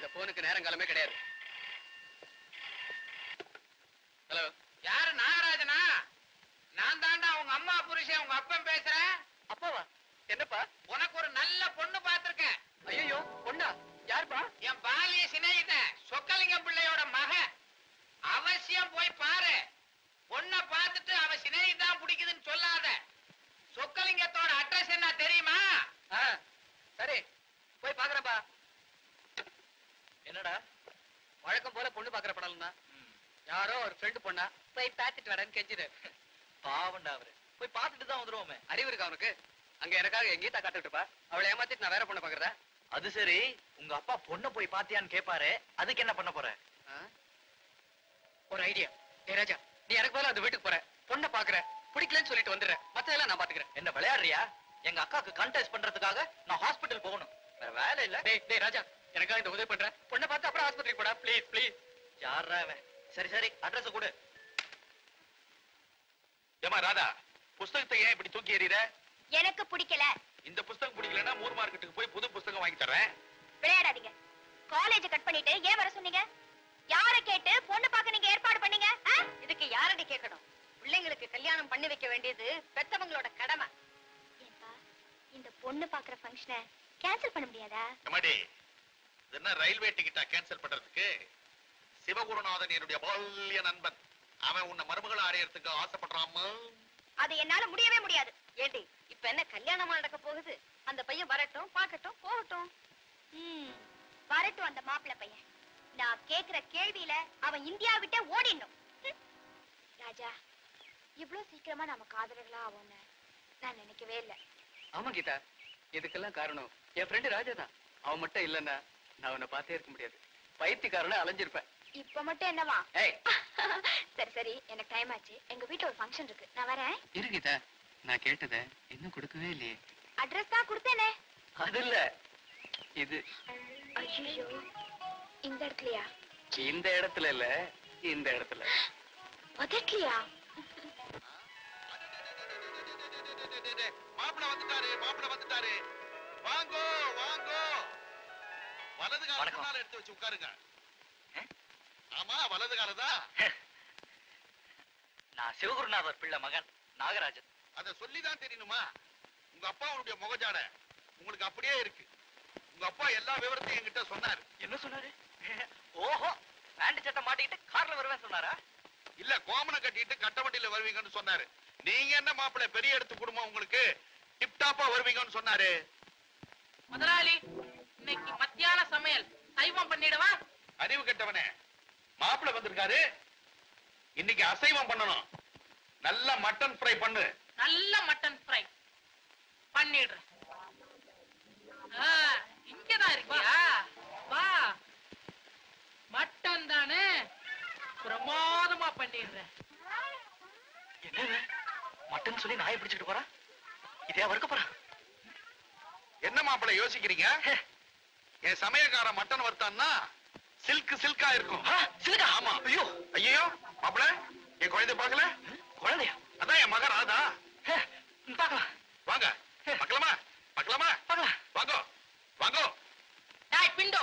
இந்த போனுக்கு நேரங்காலமே கிடையாது. ஹலோ யாரு நாகராஜனா? நான் தாண்டா உங்க அம்மா புருஷன் உங்க அப்பன் பேசுறேன். அப்பாவா? என்னப்பா? உனக்கு ஒரு நல்ல பொண்ணு பார்த்திருக்கேன். ஐயோ பொண்ணா? யாருப்பா? என் பாலிய சிநேகிதன் சொக்கலிங்கம் பிள்ளையோட மகன் அவசியம் போய் பாரு. பொண்ணை பார்த்துட்டு அவ சிநேகிதான் பிடிக்குதுன்னு சொல்லாத சொக்கலிங்கத்தோட அட்ரஸ் என்ன தெரியுமா ஆ, சரி போய் பாக்குறப்பா என்னடா வழக்கம் போல பொண்ணு பாக்குற படம் தான் யாரோ ஒரு ஃப்ரெண்டு பொண்ணா போய் பார்த்துட்டு வரேன்னு கெஞ்சிரு பாவண்டா அவரு. போய் பார்த்துட்டு தான் வந்துருவோமே. அறிவு இருக்கா அவனுக்கு அங்க எனக்காக எங்கேயும் தான் காத்துட்டுப்பா அவளை ஏமாத்திட்டு நான் வேற பொண்ணை பாக்குறதா? அது சரி. உங்க அப்பா பொண்ணை போய் பாத்தியான்னு கேப்பாரு. அதுக்கு என்ன பண்ண போற? ஒரு ஐடியா டேய் ராஜா நீ எனக்கு பதிலா அந்த வீட்டுக்கு போற. பொண்ணை பாக்குற. பிடிக்கலன்னு சொல்லிட்டு வந்துடுறேன் மத்ததெல்லாம் நான் பாத்துக்கிறேன். என்ன விளையாடுறியா? எங்க அக்காக்கு கண்டெஸ்ட் பண்றதுக்காக நான் ஹாஸ்பிட்டல் போகணும். வேற வேலை இல்ல. டேய் டேய் ராஜா எனக்காக இந்த உதவி பண்ற. பொண்ணை பார்த்து அப்புறம் ஆஸ்பத்திரிக்கு போடா. ப்ளீஸ் ப்ளீஸ் யாரா அவன் சரி சரி அட்ரஸ் கொடு. ஏமா ராதா புஸ்தகத்தை ஏன் இப்படி தூக்கி எறியற? எனக்கு பிடிக்கல. இந்த புஸ்தகம் பிடிக்கலன்னா மூர் மார்க்கெட்டுக்கு போய் புது புஸ்தகம் வாங்கி தரேன் விளையாடாதீங்க. காலேஜ் கட் பண்ணிட்டு ஏன் வர சொன்னீங்க? யார கேட்டு பொண்ணு பார்க்க நீங்க ஏற்பாடு பண்ணீங்க? இதுக்கு யாரடி கேட்கணும்? பிள்ளைங்களுக்கு கல்யாணம் பண்ணி வைக்க வேண்டியது பெத்தவங்களோட கடமை. இந்த பொண்ணு பாக்குற ஃபங்க்ஷனை கேன்சல் பண்ண முடியாதா? என்ன ரயில்வே டிக்கெட்டா கேன்சல் பண்றதுக்கு? சிவகுருநாதன் என்னுடைய பால்ய நண்பன். அவன் உன்னை மருமகளை அடையறதுக்கு ஆசைப்படுறாமா? அது என்னால முடியவே முடியாது. ஏண்டி இப்ப என்ன கல்யாணமா நடக்க போகுது? அந்த பையன் வரட்டும் பார்க்கட்டும் போகட்டும். ம், வரட்டும் அந்த மாப்பிள்ளை பையன். நான் கேக்குற கேள்வியில அவன் இந்தியா விட்டே ஓடிடணும். ராஜா இவ்ளோ சீக்கிரமா நம்ம காதலர்களா ஆவோம்னு நான் நினைக்கவே இல்லை. ஆமா கீதா இதுக்கெல்லாம் காரணம் என் ஃப்ரெண்டு ராஜா தான். அவன் மட்டும் இல்லைன்னா நான் அவனை பார்த்தே இருக்க முடியாது. பைத்தியக்காரனை அலைஞ்சிருப்பேன். இப்ப மட்டும் என்னவா? சரி சரி. எனக்கு டைம் ஆச்சு. எங்க வீட்ல ஒரு ஃபங்க்ஷன் இருக்கு. நான் வரேன். இரு கீதா. நான் கேட்டதை இன்னும் கொடுக்கவே இல்லையே. அட்ரஸ் தான் கொடுத்தேனே. அது இல்ல. இது. ஐயோ இந்த இடத்துலயா? இந்த இடத்துல இல்ல. இந்த இடத்துல. பதட்லியா? மாப்பிள வந்துட்டாரு மாப்பிள வந்துட்டாரு. வாங்கோ வாங்கோ. வலது கால எடுத்து வச்சு உட்காருங்க? ஆமா வலது காலதா? நான் சிவகுருநாதர் பிள்ளை மகன் நாகராஜன். அத சொல்லிதான் தெரியணுமா? உங்க அப்பாவுடைய முகஜாட. உங்களுக்கு அப்படியே இருக்கு. உங்க அப்பா எல்லா விவரத்தையும் என்கிட்ட சொன்னாரு. என்ன சொன்னாரு? ஓஹோ பேண்ட் சட்டை மாட்டிக்கிட்டு கார்ல வருவேன் சொன்னாரா? இல்ல கோமனை கட்டிட்டு கட்ட வண்டியில வருவீங்கன்னு சொன்னாரு. நீங்க என்ன மாப்பிள்ளை பெரிய இடத்து குடும்பம் உங்களுக்கு? டிப்டாப்பா வருவீங்கன்னு சொன்னாரு. முதலாளி இன்னைக்கு மத்தியான சமையல். சைவம் பண்ணிடவா? அறிவு கெட்டவனே. மாப்பிள்ளை வந்திருக்காரு. இன்னைக்கு அசைவம் பண்ணணும். நல்ல மட்டன் ஃப்ரை பண்ணு. நல்ல மட்டன் ஃப்ரை பண்ணிடுறேன். இங்கதான் இருக்கியா? வா. மட்டன் தானே? பிரமாதமா பண்ணிடுறேன். என்ன மட்டன் சொல்லி நாயை பிடிச்சிட்டு போறான் இதே வறுக்க போறான் என்ன மாப்பிள்ளை யோசிக்கிறீங்க? என் சமையல்காரன் மட்டன் வறுத்தான்னா சில்க் சில்கா இருக்கும். ஆ, சிலுக்கா ஆமா. ஐயோ. ஐயோ மாப்பிள்ளை என் குழந்தை பார்க்கல? குழந்தையா? அதான் என் மகன் ராதா. ஹே, பார்க்கலாம். வாங்க. பார்க்கலாமா? பார்க்கலாமா? பார்க்கலாம். வாங்கோ. வாங்கோ. டாய் பிண்டோ.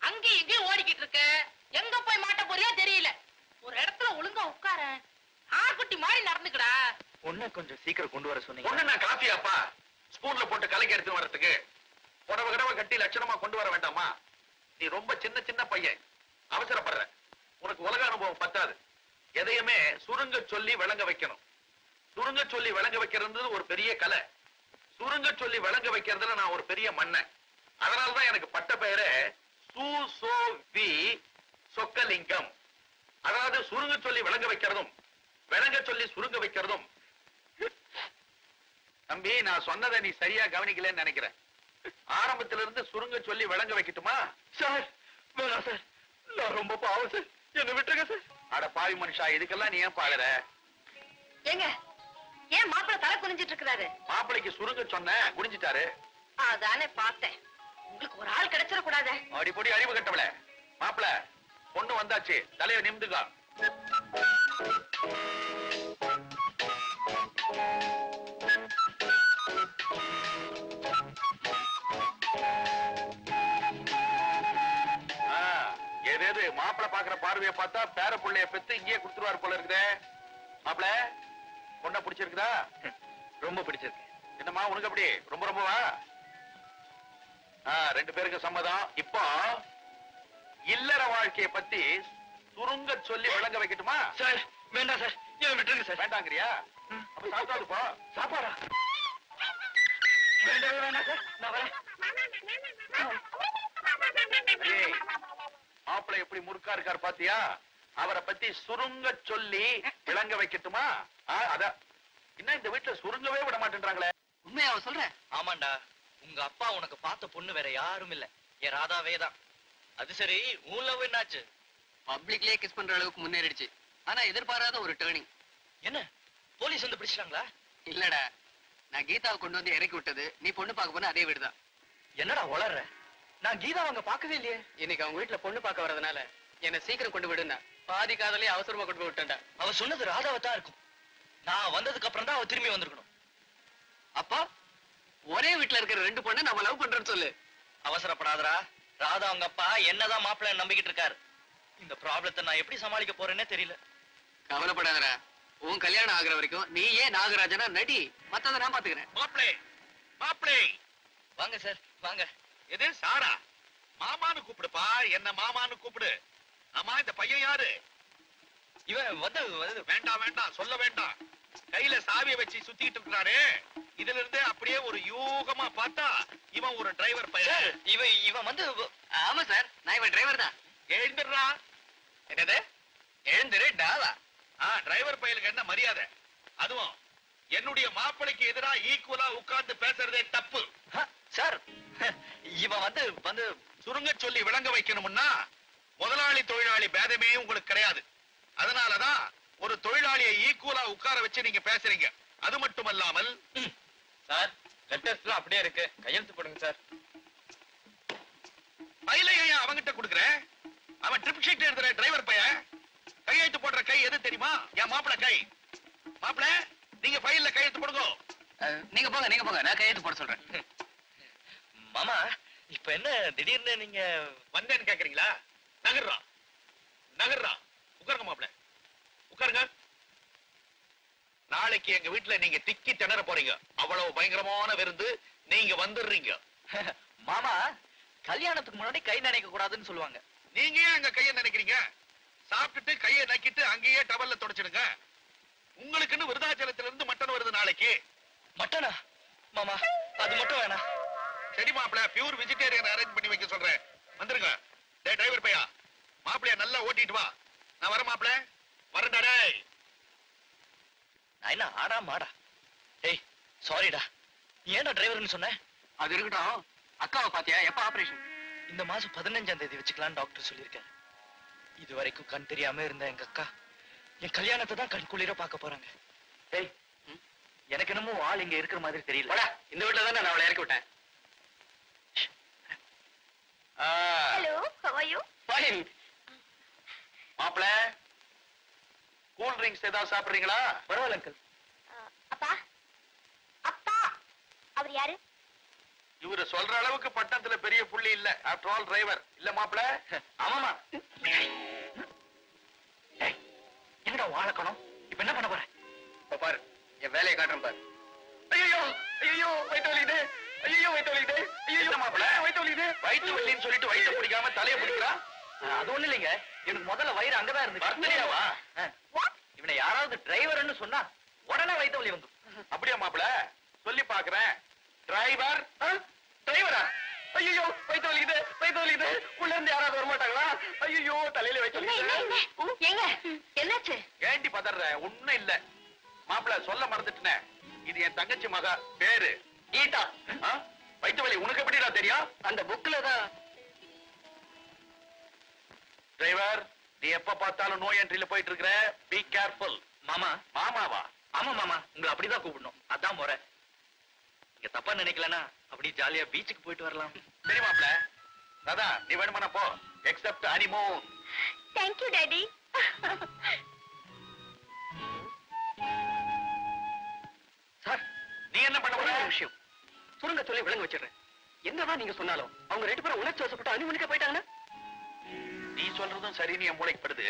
அங்கேயும் இங்கேயும் ஓடிக்கிட்டு இருக்க? எங்க போய் மாட்ட போறியோ தெரியல. ஒரு இடத்துல ஒழுங்கா உட்கார. ஆக்குட்டி மாதிரி நடந்துக்கடா. ஒண்ணு கொஞ்சம் சீக்கிரம் கொண்டு வர சொன்னீங்க ஒண்ணு நான் காஃபியாப்பா? ஸ்பூன்ல போட்டு கலக்கி எடுத்து வர்றதுக்கு. புடவை கடவை கட்டி லட்சணமா கொண்டு வர வேண்டாமா? நீ ரொம்ப சின்ன சின்ன பையன். அவசரப்படுற. உனக்கு உலக அனுபவம் பத்தாது. எதையுமே சுருங்க சொல்லி விளங்க வைக்கணும். சுருங்க சொல்லி விளங்க வைக்கிறது ஒரு பெரிய கலை. சுருங்க சொல்லி விளங்க வைக்கிறதுல நான் ஒரு பெரிய மன்னன். அதனாலதான் எனக்கு பட்ட பெயரே சு சோ வி சொக்கலிங்கம். அதாவது சுருங்க சொல்லி விளங்க வைக்கிறதும் விளங்க சொல்லி சுருங்க வைக்கிறதும். தம்பி நான் சொன்னதை நீ சரியா கவனிக்கலன்னு நினைக்கிறேன். ஆரம்பத்துல இருந்து சுருங்க சொல்லி விளங்க வைக்கட்டுமா? சார் வேணாம் சார். நான் ரொம்ப பாவம் சார். என்ன விட்டுருங்க சார். அட பாவி மனுஷா இதுக்கெல்லாம் நீ ஏன் பாடுற? ஏங்க ஏன் மாப்பிள்ளை தலை குனிஞ்சிட்டு இருக்கிறாரு? மாப்பிளைக்கு சுருங்க சொன்ன குடிஞ்சிட்டாரு அதானே பார்த்தேன். உங்களுக்கு ஒரு ஆள் கிடைச்சிடக்கூடாதே. அடிப்பொடி அறிவு கட்டவள. மாப்பிள பொண்ணு வந்தாச்சு. தலைய நிமிந்துக்கா. பார்வையை பார்த்தா பேர புள்ளைய பெத்து இங்கேயே கொடுத்துருவாரு போல இருக்குதே. மாப்பிள பொண்ணை பிடிச்சிருக்குதா? ரொம்ப பிடிச்சிருக்கு. என்னம்மா உனக்கு அப்படி ரொம்ப ரொம்பவா? ரெண்டு பேருக்கு சம்மதம். இப்போ இல்லற வாழ்க்கைய பத்தி சுருங்க சொல்லி விளங்க வைக்கட்டுமா? சார் வேண்டாம் சார். ஏன் விட்டுருங்க சார்? வேண்டாங்கறியா? அப்ப சாப்பிட்டாது போ. சாப்பாடா? வேண்டாம் வேண்டாம் சார். நான் வரேன். மாப்பிள்ளை எப்படி முறுக்கா இருக்கார் பாத்தியா? அவரை பத்தி சுருங்க சொல்லி விளங்க வைக்கட்டுமா? அதான் என்ன இந்த வீட்டுல சுருங்கவே விட மாட்டேன்றாங்களே? உண்மையா அவ சொல்ற? ஆமாண்டா. உங்க அப்பா உனக்கு பார்த்த பொண்ணு வேற யாரும் இல்ல. என் ராதாவே தான். அது சரி உன் லவ் என்னாச்சு? பப்ளிக்லயே கிஸ் பண்ற அளவுக்கு முன்னேறிடுச்சு. ஆனா எதிர்பாராத ஒரு டேர்னிங் என்ன? போலீஸ் வந்து பிடிச்சிட்டாங்களா? இல்லடா. நான் கீதாவை கொண்டு வந்து இறக்கி விட்டது. நீ பொண்ணு பார்க்க போன அதே வீடுதான். என்னடா வளர்ற நான் கீதா அவங்க பார்க்கவே இல்லையே. இன்னைக்கு அவங்க வீட்டுல பொண்ணு பார்க்க வரதுனால என்ன சீக்கிரம் கொண்டு விடுனா பாதி காதலே அவசரமா கொண்டு போய் விட்டேன்டா அவ சொன்னது ராதாவை தான் இருக்கும். நான் வந்ததுக்கு அப்புறம் தான் அவ திரும்பி வந்திருக்கணும். அப்பா ஒரே வீட்டுல இருக்கிற ரெண்டு பொண்ணு நம்ம லவ் பண்றேன்னு சொல்லு. அவசரப்படாதடா. ராதா அவங்க அப்பா என்னதான் மாப்பிள்ளை நம்பிக்கிட்டு இருக்காரு. இந்த ப்ராப்ளத்தை நான் எப்படி சமாளிக்க போறேன்னே தெரியல. கவலைப்படாதடா. உன் கல்யாணம் ஆகுற வரைக்கும் நீ ஏன் நாகராஜனா நடி. மத்தத நான் பாத்துக்கிறேன். மாப்பிளே மாப்பிளே. வாங்க சார் வாங்க. எது? சாரா. மாமான்னு கூப்பிடுப்பா. என்ன மாமான்னு கூப்பிடு. ஆமா இந்த பையன் யாரு? இவன் வந்து வேண்டாம் வேண்டாம் சொல்ல வேண்டாம். கையில சாவியை வச்சு சுத்திட்டு இருக்கிறாரு. இதுல இருந்தே அப்படியே ஒரு யூகமா பார்த்தா இவன் ஒரு டிரைவர் பையன். இவன் இவன் வந்து ஆமா சார் நான் இவன் டிரைவர் தான். எழுந்துடுறா என்னது? எழுந்துரு டாவா ஆ டிரைவர் பையலுக்கு என்ன மரியாதை? அதுவும் என்னுடைய மாப்பிளைக்கு எதிரா ஈக்குவலா உட்கார்ந்து பேசுறதே தப்பு. சார் இவன் வந்து வந்து சுருங்க சொல்லி விளங்க வைக்கணும்னா முதலாளி தொழிலாளி பேதமே உங்களுக்கு கிடையாது. அதனாலதான் ஒரு தொழிலாளியை ஈக்குவலா உட்கார வச்சு நீங்க பேசுறீங்க. அது மட்டுமல்லாமல் சார் லெட்டர்ஸ்லாம் அப்படியே இருக்கு. கையெழுத்து போடுங்க சார். பையில ஏன் அவங்கிட்ட கொடுக்குற அவன் ட்ரிப் ஷீட் எழுதுற டிரைவர் பையன். கையெழுத்து போடுற கை எது தெரியுமா? என் மாப்பிள கை. மாப்பிள நீங்க ஃபைல்ல கையெழுத்து போடுங்க. நீங்க போங்க நீங்க போங்க. நான் கையெழுத்து போட சொல்றேன். மாமா இப்ப என்ன திடீர்னு நீங்க வந்தேன்னு கேக்குறீங்களா? நகர்றா. நகர்றா. உட்காருங்க மாப்பிள. உட்காருங்க. நாளைக்கு எங்க வீட்டுல நீங்க திக்கி திணற போறீங்க. அவ்வளவு பயங்கரமான விருந்து நீங்க வந்துடுறீங்க. மாமா கல்யாணத்துக்கு முன்னாடி கை நினைக்க கூடாதுன்னு சொல்லுவாங்க. நீங்க ஏன் அங்க கைய நினைக்கிறீங்க? சாப்பிட்டுட்டு கையை நக்கிட்டு அங்கேயே டவல்ல தொடச்சிடுங்க. உங்களுக்குன்னு விருதாச்சலத்துல இருந்து மட்டன் வருது நாளைக்கு. மட்டனா? மாமா அது மட்டும் வேணாம். சரி மாப்பிள பியூர் வெஜிடேரியன் அரேஞ்ச் பண்ணி வைக்க சொல்றேன். வந்துருங்க. டேய் டிரைவர் பையா. மாப்பிளைய நல்லா ஓட்டிட்டு வா. நான் வர மாப்பிள. வரேன்டா டேய். நான் என்ன ஆடா மாடா? ஏய் சாரிடா நீ ஏன்டா டிரைவர்னு சொன்ன? அது இருக்கட்டும். அக்காவை பாத்தியா? எப்ப ஆபரேஷன் இந்த மாசம் பதினஞ்சாம் தேதி வச்சுக்கலாம் டாக்டர் சொல்லியிருக்காரு. இது வரைக்கும் கண் தெரியாம இருந்த எங்க அக்கா என் கல்யாணத்தை தான் கண் குளிர பார்க்க போறாங்க. ம், எனக்கு என்னமோ ஆள் இங்க இருக்கிற மாதிரி தெரியல. இந்த வீட்டுல தான் நான் அவளை இறக்கி விட்டேன். Hello how are you? Fine மாப்பிள கூல் ட்ரிங்க்ஸ் ஏதாவது சாப்பிடுறீங்களா? பரவாயில்ல அங்கிள் அப்பா. அப்பா. அவர் யாரு? இவரு சொல்ற அளவுக்கு பட்டணத்துல பெரிய புள்ளி இல்ல. ஆஃப்டர் ஆல் டிரைவர் இல்ல மாப்பிள? ஆமாமா என்னடா வாழக்கணும் இப்ப என்ன பண்ண போற? இப்ப பாரு என் வேலையை காட்டுறேன் பாரு. ஐயோ ஐயோ வயிற்று வலிக்குது. ஐயோ வயிற்று வலிக்குது? வயிற்று வலின்னு சொல்லிட்டு வயிற்று பிடிக்காம தலையை பிடிக்கிறான் அது ஒண்ணு இல்லைங்க. எனக்கு முதல்ல வயிறு அங்கதான். இவனை யாராவது டிரைவர்னு சொன்னா உடனே வயிற்று வலி வந்து அப்படியா மாப்பிள? சொல்லி பாக்குறேன் டிரைவர் டிரைவரா ஐயோ வயிற்று வலிக்குது வயிற்று வலிக்குது. உள்ள இருந்து யாராவது வர மாட்டாங்களா ஐயோ தலையில வயிற்று ஏங்க என்னாச்சு? ஏண்டி பதற ஒண்ணும் இல்ல. மாப்பிள சொல்ல மறந்துட்டேனே. இது என் தங்கச்சி மகா. பேரு. கீதா. வயித்து வலி உனக்கு எப்படிடா தெரியும்? அந்த புக்ல தான். டிரைவர் நீ எப்ப பார்த்தாலும் நோ என்ட்ரில போயிட்டு இருக்கிற பி கேர்ஃபுல் மாமா. மாமாவா? ஆமா மாமா. உங்களை அப்படிதான் கூப்பிடணும். அதான் முறை. நீங்க தப்பா நினைக்கலனா அப்படி ஜாலியா பீச்சுக்கு போயிட்டு வரலாம். சரி மாப்பிள ராதா நீ வேணுமானா போ. Accept anemone thank you daddy sir நீ என்ன பண்ண விஷயம் சுருங்க சொல்லி விளங்க வச்சிடுறேன். என்னதான் நீங்க சொன்னாலும் அவங்க ரெண்டு பேரும் உணர்ச்சி வசப்பட்டு அனுமதிக்க போயிட்டாங்கன்னா? நீ சொல்றதும் சரின்னு என் மூளைக்கு படுது.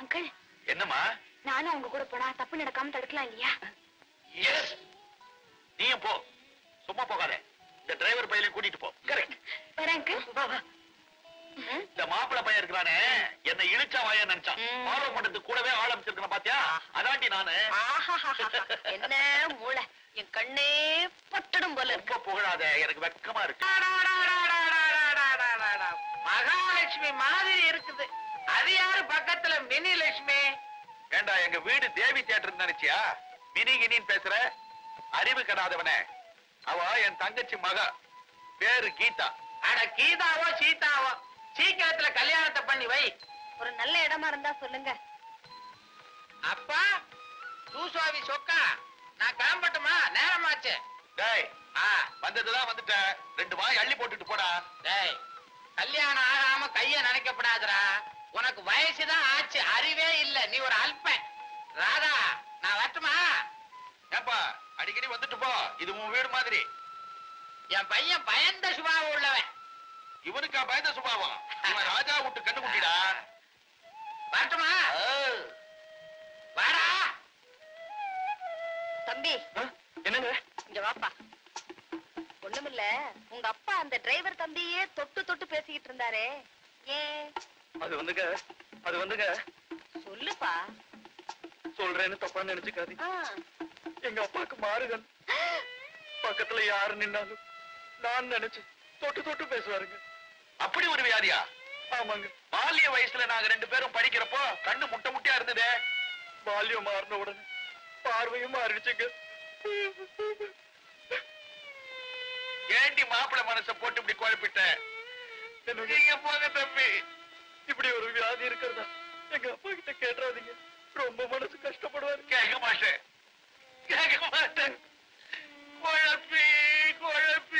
அங்கிள். என்னம்மா? நானும் அவங்க கூட போனா தப்பு நடக்காம தடுக்கலாம் இல்லையா? எஸ் நீயும் போ. சும்மா போகாத. இந்த டிரைவர் பையனை கூட்டிட்டு போ. கரெக்ட் வரேன் அங்கிள். வா வா. இந்த மாப்பிள்ளை பையன் இருக்கிறானே என்ன இழுச்சா வாய நினைச்சான். ஃபாலோ பண்றதுக்கு கூடவே ஆள் அமைச்சிருக்கேன் பாத்தியா? அதாண்டி நானு. என்ன மூளை? என் கண்ணே பட்டடும் போல ரொம்ப புகழாத எனக்கு வெக்கமா இருக்கு. மகாலட்சுமி மாதிரி இருக்குது. அது யாரு பக்கத்துல? மினி லட்சுமி. ஏண்டா எங்க வீடு தேவி தியேட்டர் நினைச்சியா? மினி கினின்னு பேசுற? அறிவு கடாதவனே. அவ என் தங்கச்சி மக. பேரு கீதா. அட கீதாவோ சீதாவோ? சீக்கிரத்துல கல்யாணத்தை பண்ணி வை. ஒரு நல்ல இடமா இருந்தா சொல்லுங்க. அப்பா தூசுவாவி சொக்கா நான் கிளம்பட்டுமா? நேரமாச்சு. டேய் ஆ வந்ததுதான் வந்துட்டேன். ரெண்டு வாய் அள்ளி போட்டுட்டு போடா. டேய் கல்யாணம் ஆகாம கைய நினைக்கப்படாதுடா. உனக்கு வயசுதான் ஆச்சு அறிவே இல்ல. நீ ஒரு அல்பன். ராதா நான் வரட்டுமா? ஏப்பா அடிக்கடி வந்துட்டு போ. இது உன் வீடு மாதிரி. என் பையன் பயந்த சுபாவம் உள்ளவன். இவனுக்கா பயந்த சுபாவம். இவன் ராஜா விட்டு கண்ணு குட்டிடா. வரட்டுமா? வாடா. தம்பி. என்னங்க? இங்க வாப்பா. ஒண்ணுமில்ல உங்க அப்பா அந்த டிரைவர் தம்பியே தொட்டு தொட்டு பேசிக்கிட்டு இருந்தாரே. ஏன் அது வந்துங்க அது வந்துங்க சொல்லுப்பா. சொல்றேன்னு தப்பா நினைச்சுக்காதீங்க. ஆ. எங்க அப்பாக்கு மாறுதல். பக்கத்துல யாரு நின்னாலும் நான் நினைச்சு தொட்டு தொட்டு பேசுவாருங்க. அப்படி ஒரு வியாதியா? பால்ய வயசுல நாங்க ரெண்டு பேரும் படிக்கிறப்போ கண்ணு முட்டை முட்டியா இருந்தது. பால்யம் மாறின உடனே பார்வையும் மாறிடுச்சுங்க. ஏண்டி மாப்பிள மனசை போட்டு இப்படி குழப்பிட்ட? நீங்க போங்க தம்பி. இப்படி ஒரு வியாதி இருக்கிறதா? எங்க அப்பா கிட்ட கேட்டுறாதீங்க ரொம்ப மனசு கஷ்டப்படுவாரு. கேட்க மாட்டேன். கேட்க மாட்டேன். குழப்பி குழப்பி.